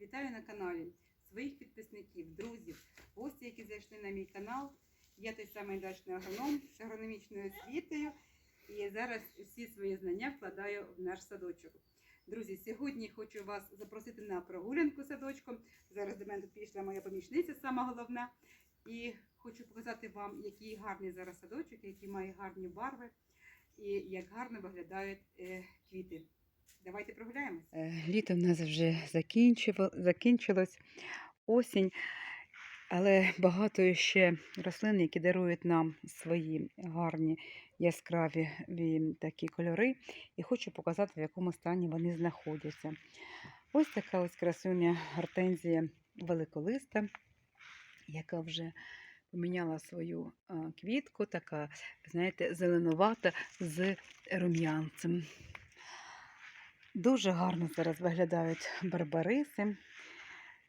Вітаю на каналі своїх підписників, друзів, гості, які зайшли на мій канал. Я той самий дачний агроном з агрономічною освітою. І зараз всі свої знання вкладаю в наш садочок. Друзі, сьогодні хочу вас запросити на прогулянку садочком. Зараз до мене пішла моя помічниця, сама головна. І хочу показати вам, який гарний зараз садочок, який має гарні барви і як гарно виглядають е, квіти. Давайте прогуляємось. Е, Літо в нас вже закінчило, закінчилось, осінь, але багато ще рослин, які дарують нам свої гарні яскраві такі кольори. І хочу показати, в якому стані вони знаходяться. Ось така ось красуня гортензія великолиста, яка вже поміняла свою квітку, така, знаєте, зеленувата з рум'янцем. Дуже гарно зараз виглядають барбариси.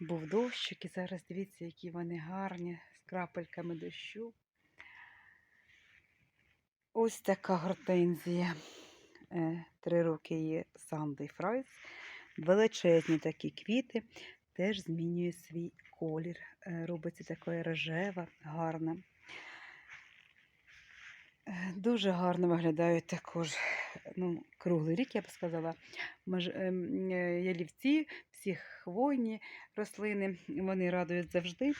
Був дощик, і зараз дивіться, які вони гарні з крапельками дощу. Ось така гортензія. Е, Три роки є Sunday Fries. Величезні такі квіти. Теж змінює свій колір. Е, Робиться така рожева, гарна. Е, Дуже гарно виглядають також ну, круглий рік, я б сказала. Ем, е, ялівці, всі хвойні рослини, вони радують завжди.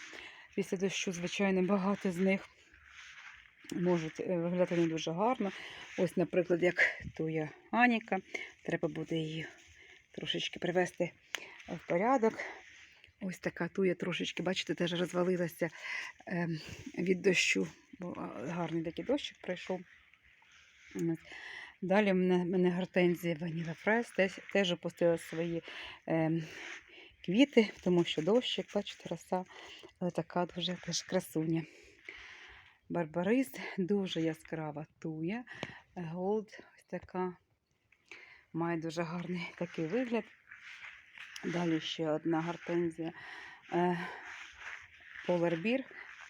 Після дощу, звичайно, багато з них можуть е, виглядати не дуже гарно. Ось, наприклад, як туя Аніка. Треба буде її трошечки привести в порядок. Ось така туя трошечки, бачите, теж розвалилася ем, від дощу, бо гарний такий дощик пройшов. Далі в мене, мене гортензія Ваніла Фрес теж, теж опустила свої ем, квіти, тому що дощик, бачите, роса, але така дуже теж красуня. Барбарис, дуже яскрава туя. Голд, ось така. Має дуже гарний такий вигляд. Далі ще одна гортензія е,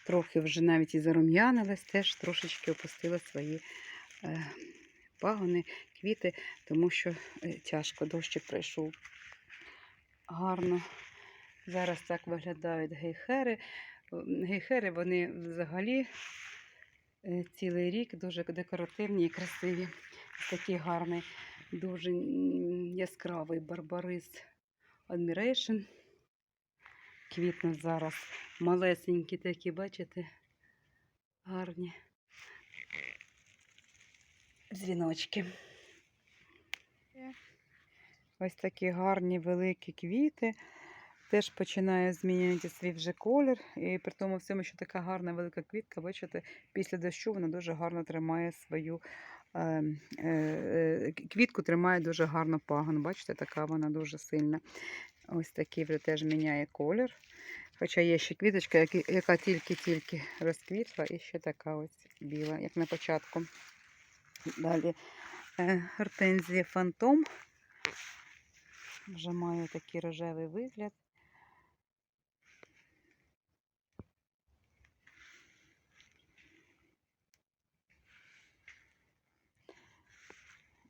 Трохи вже навіть і зарум'янилась, теж трошечки опустила свої е, пагони, квіти, тому що е, тяжко дощик пройшов. Гарно. Зараз так виглядають гейхери. Гейхери вони взагалі е, цілий рік дуже декоративні і красиві. Такий гарний, дуже яскравий барбарис Admiration. Квітнуть зараз малесенькі такі, бачите, гарні дзвіночки. Ось такі гарні великі квіти. Теж починає змінювати свій вже колір. І при тому всьому, що така гарна велика квітка, бачите, після дощу вона дуже гарно тримає свою е, е, е, квітку, тримає дуже гарно пагон. Бачите, така вона дуже сильна. Ось такий вже теж міняє колір. Хоча є ще квіточка, яка тільки-тільки розквітла, і ще така ось біла, як на початку. Далі е, гортензія фантом. Вже має такий рожевий вигляд.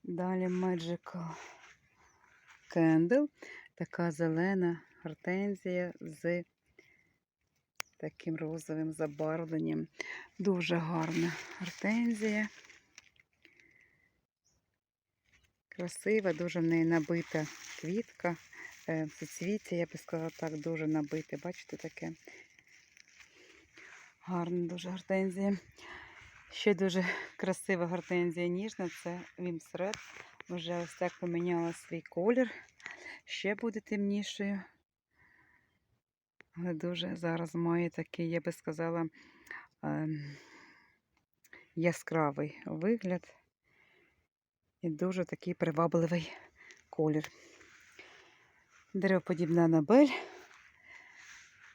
Далі Magical Candle. Така зелена гортензія з таким розовим забарвленням. Дуже гарна гортензія. Красива, дуже в неї набита квітка. Е, Суцвіття, я би сказала так, дуже набите. Бачите таке? Гарна дуже гортензія. Ще дуже красива гортензія ніжна, це Вімсред. Вже ось так поміняла свій колір. Ще буде темнішою. Але дуже зараз має такий, я би сказала, ем, яскравий вигляд і дуже такий привабливий колір. Деревоподібна набель,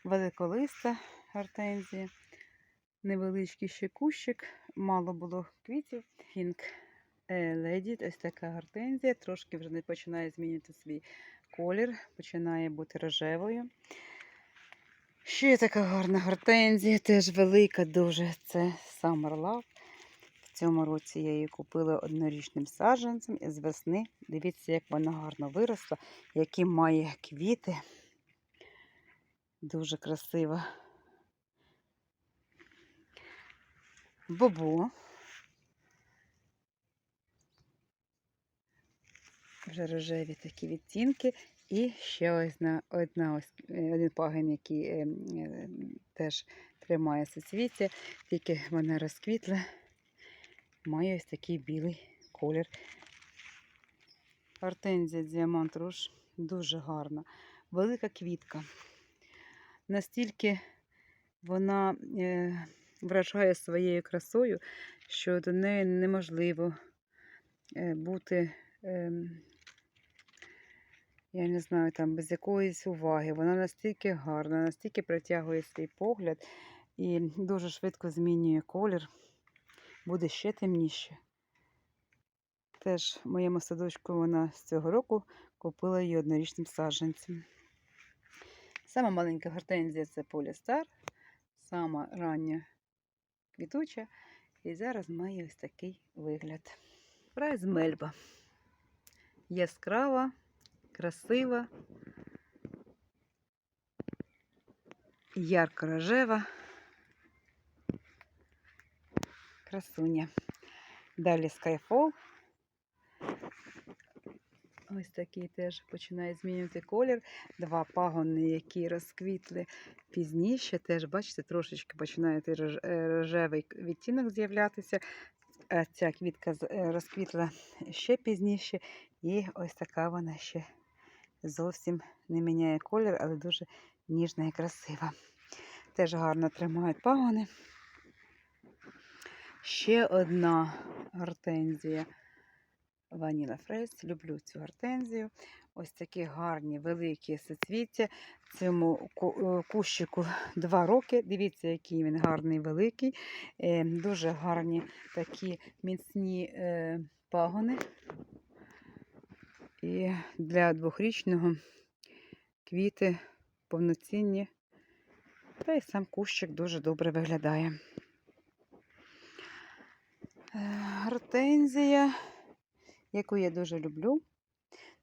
великолиста гортензія, невеличкий ще кущик, мало було квітів. Фінк леді, ось така гортензія, трошки вже не починає змінювати свій колір, починає бути рожевою. Ще така гарна гортензія, теж велика, дуже це Summer Love. Цьому році я її купила однорічним саджанцем і з весни. Дивіться, як вона гарно виросла, які має квіти. Дуже красива. Бобо. Вже рожеві такі відтінки. І ще одна, одна ось, е, один пагін, який е, е, теж тримає соцвіття, тільки вона розквітла, має ось такий білий колір. Гортензія Діамант Руш дуже гарна. Велика квітка. Настільки вона е, вражає своєю красою, що до неї неможливо е, бути, е, я не знаю, там без якоїсь уваги. Вона настільки гарна, настільки притягує свій погляд і дуже швидко змінює колір, буде ще темніше. Теж в моєму садочку вона з цього року купила її однорічним саджанцем. Сама маленька гортензія це полістар, сама рання квітуча. І зараз має ось такий вигляд. Прайс мельба. Яскрава, красива, ярко-рожева. Красуня. Далі Skyfall. Ось такий теж починає змінювати колір. Два пагони, які розквітли пізніше. Теж, бачите, трошечки починає е, рожевий відтінок з'являтися. Ця квітка е, розквітла ще пізніше. І ось така вона ще зовсім не міняє колір, але дуже ніжна і красива. Теж гарно тримають пагони. Ще одна гортензія. Ваніла Фрейс. Люблю цю гортензію. Ось такі гарні, великі соцвіття. Цьому е, кущику два роки. Дивіться, який він гарний, великий. Е, Дуже гарні такі міцні е, пагони. І для двохрічного квіти повноцінні. Та й сам кущик дуже добре виглядає. Е, Гортензія, яку я дуже люблю.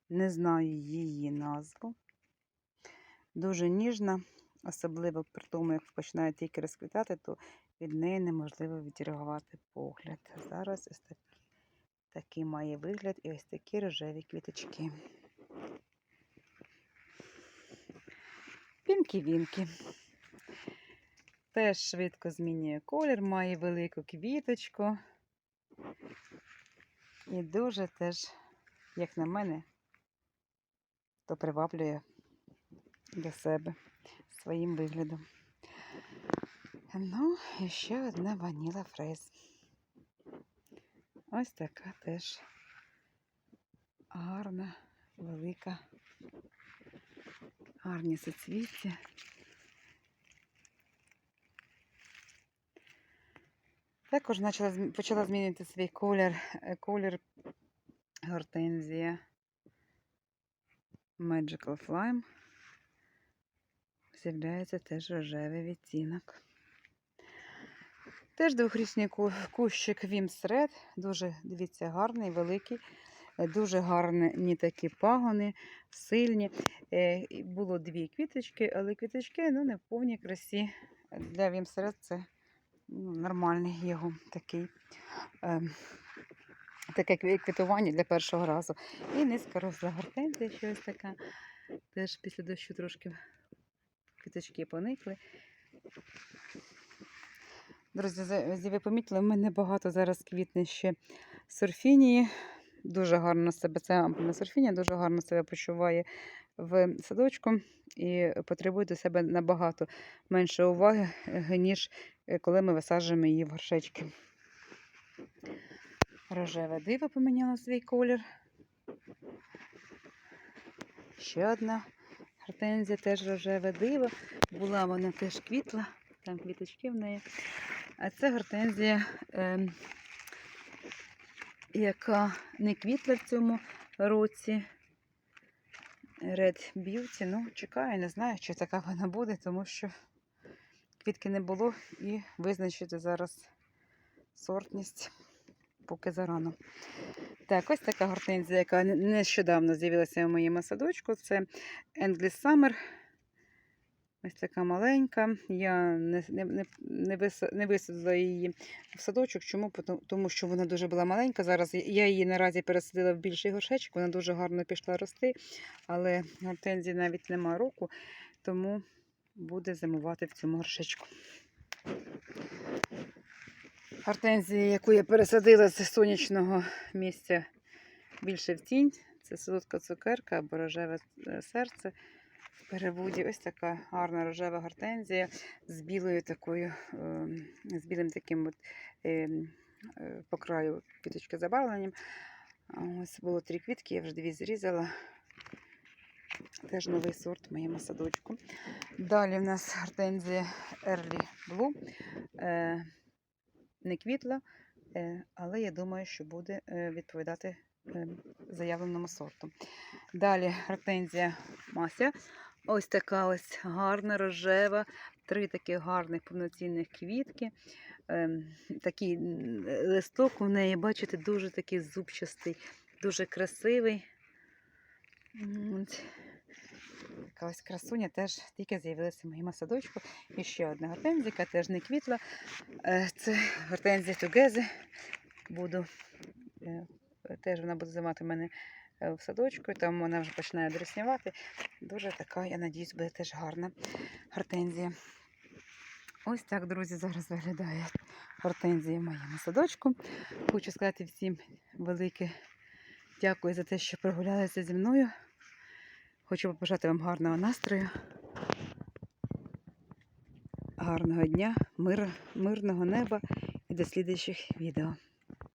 Не знаю її назву. Дуже ніжна, особливо при тому, як починає тільки розквітати, то від неї неможливо відірвати погляд. Зараз ось такий, такий має вигляд і ось такі рожеві квіточки. Пінкі-вінкі. Теж швидко змінює колір, має велику квіточку. І дуже теж, як на мене, то приваблює для себе своїм виглядом. Ну, і ще одна ваніла фрез. Ось така теж гарна, велика, гарні соцвіття. Також почала, почала змінювати свій колір, е, колір гортензія Magical Flame. З'являється теж рожевий відтінок. Теж двохрічний ку- кущик Вімсред. Дуже, дивіться, гарний, великий. е, Дуже гарні такі пагони, сильні. Е, Було дві квіточки, але квіточки ну, не в повній красі. Для Вімсред це ну, нормальний його такий. ем, Таке квітування для першого разу. І низька росла гортензія, що ось така. Теж після дощу трошки квіточки поникли. Друзі, ви помітили, в мене багато зараз квітне ще сурфінії. Дуже гарно себе, це ампульна сурфінія, дуже гарно себе почуває в садочку і потребує до себе набагато менше уваги, е, ніж е, коли ми висаджуємо її в горшечки. Рожеве диво поміняла свій колір. Ще одна гортензія, теж рожеве диво. Була вона теж квітла, там квіточки в неї. А це гортензія, ем, яка не квітла в цьому році. Red Beauty. Ну, чекаю, не знаю, чи така вона буде, тому що квітки не було і визначити зараз сортність поки зарано. Так, ось така гортензія, яка нещодавно з'явилася в моєму садочку. Це English Summer. Ось така маленька. Я не, не, не, не, вис- не висадила її в садочок. Чому? Тому що вона дуже була маленька. Зараз я- я її наразі пересадила в більший горшечок. Вона дуже гарно пішла рости, але гортензії навіть нема року, тому буде зимувати в цьому горшечку. Гортензія, яку я пересадила з сонячного місця більше в тінь. Це солодка цукерка або рожеве е, серце в переводі. Ось така гарна рожева гортензія з білою такою, ем, з білим таким от, ем, е, по краю квіточки забарвленням. Ось було три квітки, я вже дві зрізала. Теж новий сорт в моєму садочку. Далі в нас гортензія Early Blue. Е, не квітла, е, але я думаю, що буде відповідати е, заявленому сорту. Далі гортензія Мася. Ось така ось гарна рожева, три таких гарних повноцінних квітки. Ем, такий листок у неї, бачите, дуже такий зубчастий, дуже красивий. Така ось красуня теж тільки з'явилася в моєму садочку. І ще одна гортензія, теж не квітла. Е, Це гортензія Тугези. Буду, е, теж вона буде зимати в мене в садочку, там вона вже починає дороснявати. Дуже така, я надіюсь, буде теж гарна гортензія. Ось так, друзі, зараз виглядає гортензія в моєму садочку. Хочу сказати всім велике дякую за те, що прогулялися зі мною. Хочу побажати вам гарного настрою, гарного дня, мир, мирного неба і до слідуючих відео.